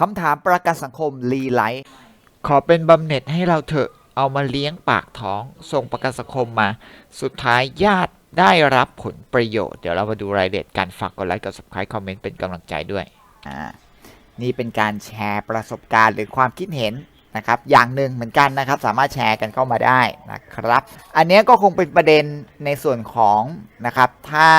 คำถามประกันสังคมรีไลท์ขอเป็นบำเหน็จให้เราเถอะเอามาเลี้ยงปากท้องส่งประกันสังคมมา สุดท้ายญาติได้รับผลประโยชน์ เดี๋ยวเรามาดูรายละเอียดการฝากกดไลค์กด subscribe คอมเมนต์เป็นกำลังใจด้วยอ่านี่เป็นการแชร์ประสบการณ์หรือความคิดเห็นนะครับอย่างหนึ่งเหมือนกันนะครับสามารถแชร์กันเข้ามาได้นะครับ อันเนี้ยก็คงเป็นประเด็นในส่วนของนะครับถ้า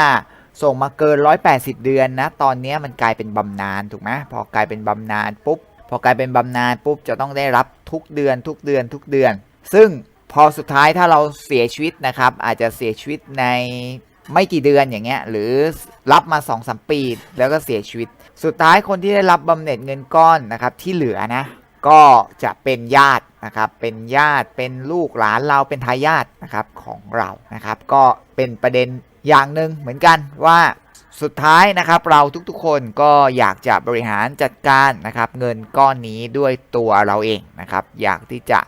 ส่งมาเกิน 180 เดือนนะ ตอนนี้มันกลายเป็นบำนาญถูกไหมพอกลายเป็นบำนาญปุ๊บ พอกลายเป็นบำนาญปุ๊บจะต้องได้รับทุกเดือนทุกเดือนทุกเดือน ซึ่งพอสุดท้ายถ้าเราเสียชีวิตนะครับ อาจจะเสียชีวิตในไม่กี่เดือนอย่างเงี้ยหรือรับมา2อสปี แล้วก็เสียชีวิต สุดท้ายคนที่ได้รับบำเหน็จเงินก้อนนะครับที่เหลือนะ ก็จะเป็นญาตินะครับเป็นญาติเป็นลูกหลานเราเป็นทายาทนะครับของเรานะครับ ก็เป็นประเด็นอย่างหนึ่งเหมือนกันว่าสุดท้ายนะครับเราทุกๆคนก็อยากจะบริหารจัดการนะครับเงินก้อนนี้ด้วยตัวเราเองนะครับ อยากที่จะ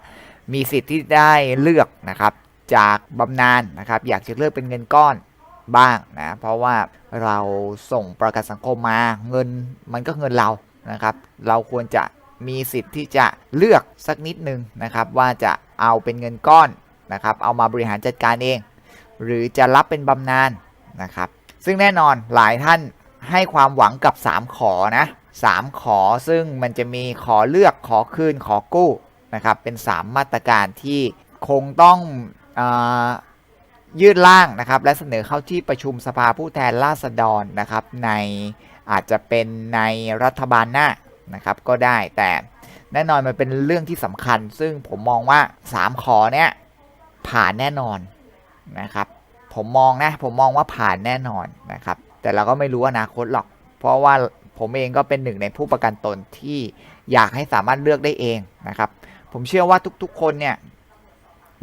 มีสิทธิ์ที่ได้เลือกนะครับจากบำนาญนะครับ อยากจะเลือกเป็นเงินก้อนบ้างนะเพราะว่าเราส่งประกันสังคมมาเงินมันก็เงินเรานะครับ เราควรจะ มีสิทธิ์ที่จะเลือกสักนิดนึงนะครับ ว่าจะเอาเป็นเงินก้อนนะครับ เอามาบริหารจัดการเอง หรือจะรับเป็นบำนาญนะครับ ซึ่งแน่นอนหลายท่านให้ความหวังกับ 3 ขอนะ3ขอซึ่งมันจะมีขอเลือกขอคืนขอกู้นะครับ เป็น 3 มาตรการที่คงต้องอยืดร่างนะครับ และเสนอเข้าที่ประชุมสภาผู้แทนราษฎรนะครับ ในอาจจะเป็นในรัฐบาลหน้า นะครับก็ได้แต่แน่นอนมันเป็นเรื่องที่สำคัญ ซึ่งผมมองว่า 3 ขอเนี้ยผ่านแน่นอนนะครับ ผมมองนะผมมองว่าผ่านแน่นอนนะครับ แต่เราก็ไม่รู้อนาคตหรอก เพราะว่าผมเองก็เป็นหนึ่งในผู้ประกันตนที่อยากให้สามารถเลือกได้เองนะครับ ผมเชื่อว่าทุกๆ คนเนี่ย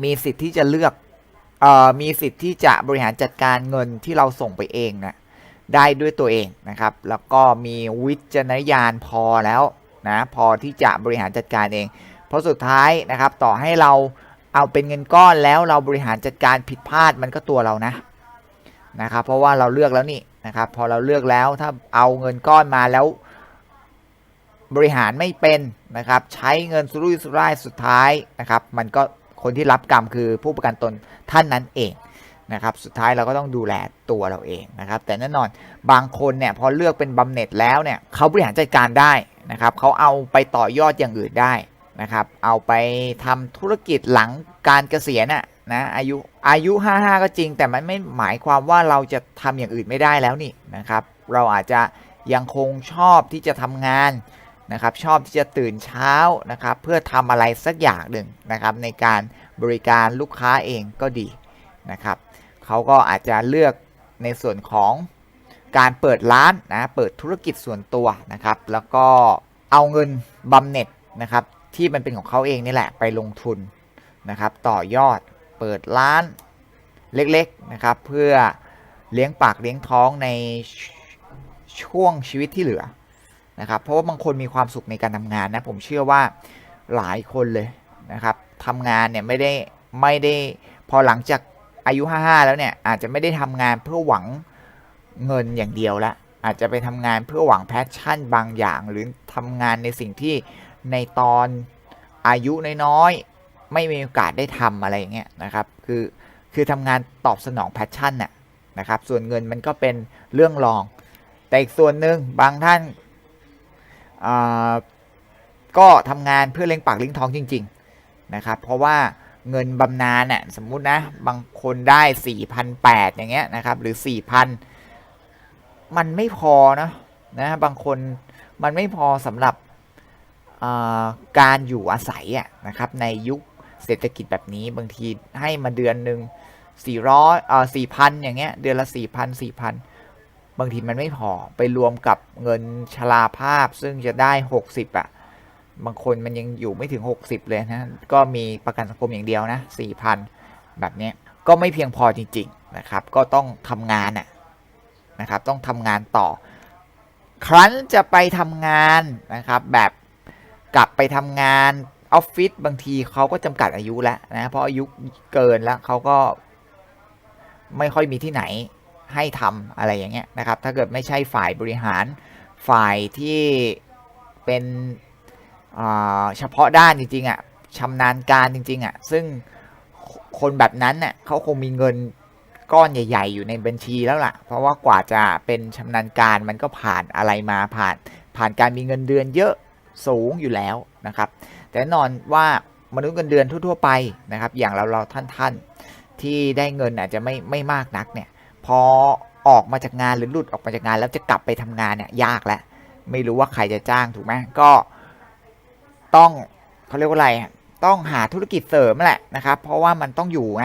มีสิทธิ์ที่จะเลือกเอ่อมีสิทธิ์ที่จะบริหารจัดการเงินที่เราส่งไปเองนะ ได้ด้วยตัวเองนะครับ แล้วก็มีวิจารณญาณพอแล้วนะพอที่จะบริหารจัดการเอง เพราะสุดท้ายนะครับต่อให้เราเอาเป็นเงินก้อนแล้วเราบริหารจัดการผิดพลาดมันก็ตัวเรานะนะครับ เพราะว่าเราเลือกแล้วนี่นะครับพอเราเลือกแล้วถ้าเอาเงินก้อนมาแล้ว บริหารไม่เป็นนะครับ ใช้เงินสุรุ่ยสุร่ายสุดท้ายนะครับ มันก็คนที่รับกรรมคือผู้ประกันตนท่านนั้นเอง นะครับสุดท้ายเราก็ต้องดูแลตัวเราเองนะครับแต่แน่นอนบางคนเนี่ยพอเลือกเป็นบำเหน็จแล้วเนี่ยเขาบริหารจัดการได้นะครับเขาเอาไปต่อยอดอย่างอื่นได้นะครับเอาไปทำธุรกิจหลังการเกษียณน่ะนะอายุอายุ 55 ก็จริง แต่มันไม่หมายความว่าเราจะทำอย่างอื่นไม่ได้แล้วนี่นะครับเราอาจจะยังคงชอบที่จะทำงานนะครับชอบที่จะตื่นเช้านะครับเพื่อทำอะไรสักอย่างหนึ่งนะครับในการบริการลูกค้าเองก็ดีนะครับ เขาก็อาจจะเลือกในส่วนของการเปิดร้านนะเปิดธุรกิจส่วนตัวนะครับ แล้วก็เอาเงินบำเหน็จนะครับ ที่มันเป็นของเขาเองนี่แหละไปลงทุนนะครับ ต่อยอดเปิดร้านเล็กๆนะครับ เพื่อเลี้ยงปากเลี้ยงท้องในช่วงชีวิตที่เหลือนะครับเพราะว่าบางคนมีความสุขในการทำงานนะผมเชื่อว่าหลายคนเลยนะครับทำงานเนี่ยไม่ได้ไม่ได้พอหลังจาก อายุ 55 แล้วเนี่ย อาจจะไม่ได้ทำงานเพื่อหวังเงินอย่างเดียวละ อาจจะไปทำงานเพื่อหวังแพชชั่นบางอย่าง หรือทำงานในสิ่งที่ในตอนอายุน้อยๆไม่มีโอกาสได้ทำอะไรอย่างเงี้ยนะครับ คือคือทำงานตอบสนองแพชชั่นน่ะนะครับ ส่วนเงินมันก็เป็นเรื่องรอง แต่อีกส่วนหนึ่งบางท่านอ่าก็ทำงานเพื่อเลี้ยงปากเลี้ยงท้องจริง ๆ นะครับ เพราะว่า เงินบำนาญน่ะสมมุตินะบางคนได้4,800อย่างเงี้ยนะครับ หรือ4,000มันไม่พอนะนะบางคนมันไม่พอสำหรับการอยู่อาศัยอะนะครับในยุคเศรษฐกิจแบบนี้บางทีให้มาเดือนหนึ่ง400อ่า4,000อย่างเงี้ยเดือนละ4,000 4,000บางทีมันไม่พอไปรวมกับเงินชราภาพซึ่งจะได้60อะ บางคนมันยังอยู่ไม่ถึง 60 เลยนะ ก็มีประกันสังคมอย่างเดียวนะ4,000 แบบนี้ก็ไม่เพียงพอจริง ๆ นะครับ ก็ต้องทำงานน่ะนะครับ ต้องทำงานต่อ ครั้นจะไปทำงานนะครับ แบบกลับไปทำงานออฟฟิศบางทีเขาก็จำกัดอายุแล้วนะเพราะอายุเกินแล้วเขาก็ไม่ค่อยมีที่ไหนให้ทำอะไรอย่างเงี้ยนะครับ ถ้าเกิดไม่ใช่ฝ่ายบริหารฝ่ายที่เป็น เฉพาะด้านจริงๆอะชำนาญการจริง ๆอะซึ่งคนแบบนั้นน่ะเขาคงมีเงินก้อนใหญ่ ๆ อยู่ในบัญชีแล้วล่ะ เพราะว่ากว่าจะเป็นชำนาญการมันก็ผ่านอะไรมาผ่าน ผ่านการมีเงินเดือนเยอะสูงอยู่แล้วนะครับ แต่นอนว่ามนุษย์เงินเดือนทั่ว ๆ ไปนะครับ อย่างเราเราท่านท่านๆที่ได้เงินอาจจะไม่ไม่มากนักเนี่ยพอออกมาจากงานหรือหลุดออกมาจากงานแล้วจะกลับไปทำงานเนี่ยยากแล้วไม่รู้ว่าใครจะจ้างถูกไหมก็ ต้องเขาเรียกว่าอะไร ต้องหาธุรกิจเสริมแหละนะครับ เพราะว่ามันต้องอยู่ไง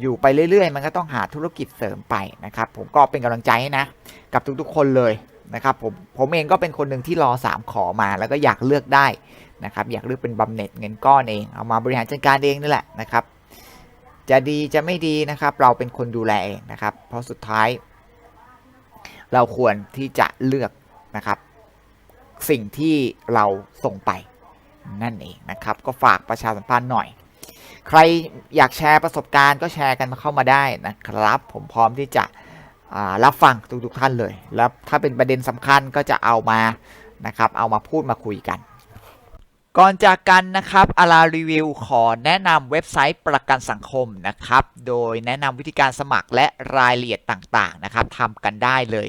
อยู่ไปเรื่อยๆ มันก็ต้องหาธุรกิจเสริมไปนะครับ ผมก็เป็นกำลังใจให้นะ กับทุกๆคนเลยนะครับผมผมเองก็เป็นคนหนึ่งที่รอ 3 ขอมาแล้วก็อยากเลือกได้นะครับ อยากเลือกเป็นบำเหน็จเงินก้อนเองเอามาบริหารจัดการเองนี่แหละนะครับ จะดีจะไม่ดีนะครับ เราเป็นคนดูแลเองนะครับ เพราะสุดท้าย เราควรที่จะเลือกนะครับ สิ่งที่เราส่งไป นั่นเองนะครับ ก็ฝากประชาสัมพันธ์หน่อย ใครอยากแชร์ประสบการณ์ก็แชร์กันเข้ามาได้นะครับ ผมพร้อมที่จะรับฟังทุกๆท่านเลย แล้วถ้าเป็นประเด็นสำคัญก็จะเอามานะครับ เอามาพูดมาคุยกัน ก่อนจากกันนะครับอารารีวิวขอแนะนำเว็บไซต์ประกันสังคมนะครับ โดยแนะนำวิธีการสมัครและรายละเอียดต่างๆนะครับทำกันได้เลย